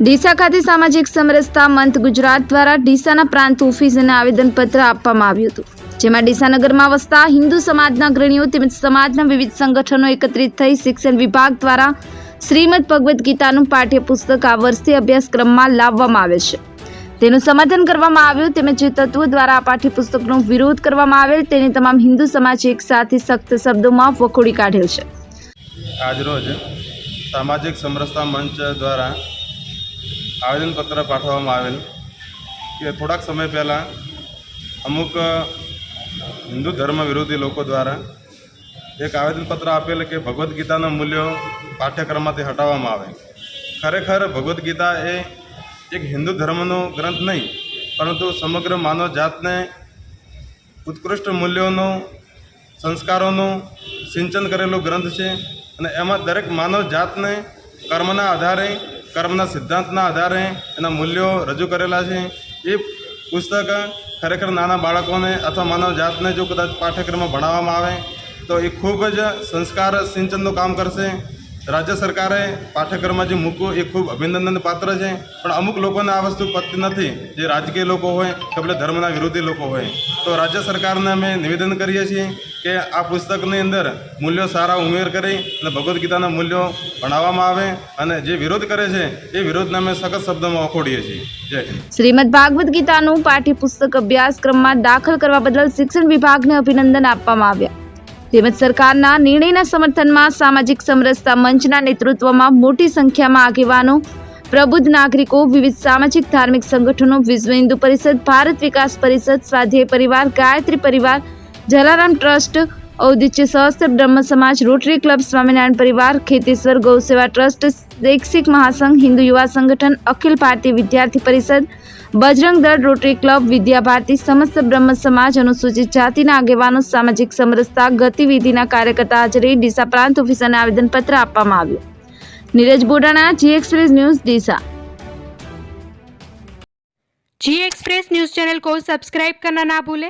ડીસા ખાતે સામાજિક સમરસતા મંથ ગુજરાત દ્વારા ડીસાના પ્રાંત ઓફિસને આવેદનપત્ર આપવામાં આવ્યું હતું, જેમાં ડીસા નગરમાં વસતા હિન્દુ સમાજના અગ્રણીઓ તેમજ સમાજના વિવિધ સંગઠનો એકત્રિત થઈ શિક્ષણ વિભાગ દ્વારા શ્રીમદ ભગવદ્ ગીતાનું પાઠ્યપુસ્તક આ વર્ષે અભ્યાસક્રમમાં લાવવામાં આવે છે. તેનું સમાધાન કરવામાં આવ્યું તેમજ જે તત્વો દ્વારા આ પાઠ્યપુસ્તકનો વિરોધ કરવામાં આવેલ તેને તમામ હિન્દુ સમાજે એક સાથે સખ્ત શબ્દોમાં વખોડી કાઢેલ છે. આજરોજ સામાજિક સમરસતા મંચ દ્વારા આવેદનપત્ર પાઠવવામાં આવેલ કે થોડાક સમય પહેલાં અમુક હિન્દુ ધર્મ વિરોધી લોકો દ્વારા એક આવેદનપત્ર આપેલ કે ભગવદ્ ગીતાના મૂલ્યો પાઠ્યક્રમમાંથી હટાવવામાં આવે. ખરેખર ભગવદ્ ગીતા એ એક હિન્દુ ધર્મનો ગ્રંથ નહીં, પરંતુ સમગ્ર માનવ જાતને ઉત્કૃષ્ટ મૂલ્યોનો, સંસ્કારોનું સિંચન કરેલો ગ્રંથ છે અને એમાં દરેક માનવ જાતને કર્મના આધારે કર્મના સિદ્ધાંતના આધારે એના મૂલ્યો રજૂ કરેલા છે. એ પુસ્તક ખરેખર નાના બાળકોને અથવા માનવ જાતને જો કદાચ પાઠ્યક્રમમાં ભણાવવામાં આવે, તો એ ખૂબ જ સંસ્કાર સિંચનનું કામ કરશે. રાજ્ય સરકારે પાઠ્યક્રમમાં જે મૂકવું એ ખૂબ અભિનંદન પાત્ર છે. પણ અમુક લોકોને આ વસ્તુ પતતી નથી. જે રાજકીય લોકો હોય કે ભલે ધર્મના વિરોધી લોકો હોય. તો રાજ્ય સરકારને અમે નિવેદન કરીએ છીએ કે આ પુસ્તકની અંદર મૂલ્યો સારા ઉમેર કરી અને ભગવદ્ ગીતાના મૂલ્યો ભણાવવામાં આવે અને જે વિરોધ કરે છે, એ વિરોધને અમે સખત શબ્દોમાં વખોડીએ છીએ. જય હિન્દ. શ્રીમદ ભાગવદ્ ગીતાનું પાઠ્યપુસ્તક અભ્યાસક્રમમાં દાખલ કરવા બદલ શિક્ષણ વિભાગને અભિનંદન આપવામાં આવ્યા. તેમજ સરકારના નિર્ણયના સમર્થનમાં સામાજિક સમરસતા મંચના નેતૃત્વમાં મોટી સંખ્યામાં આગેવાનો, પ્રબુદ્ધ નાગરિકો, વિવિધ સામાજિક ધાર્મિક સંગઠનો, વિશ્વ હિન્દુ પરિષદ, ભારત વિકાસ પરિષદ, સ્વાધ્યાય પરિવાર, ગાયત્રી પરિવાર, જલારામ ટ્રસ્ટ ઔદિત્ય સહસ્ત્ર બ્રહ્મ સમાજ રોટરી ક્લબ સ્વામિનારાયણ પરિવાર ખેતેશ્વર ગૌસેવા ટ્રસ્ટ શૈક્ષિક મહાસંઘ હિન્દુ યુવા સંગઠન અખિલ ભારતીય વિદ્યાર્થી પરિષદ બજરંગ દળ રોટરી ક્લબ વિદ્યા ભારતી સમસ્ત બ્રહ્મ સમાજ અનુસૂચિત જાતિના આગેવાનો સામાજિક સમરસતા ગતિવિધિના કાર્યકર્તા હાજરી ડીસા પ્રાંત ઓફિસરને આવેદનપત્ર આપવામાં આવ્યું Neeraj Bodana G express news Deesa G express news channel को सब्सक्राइब करना ना भूलें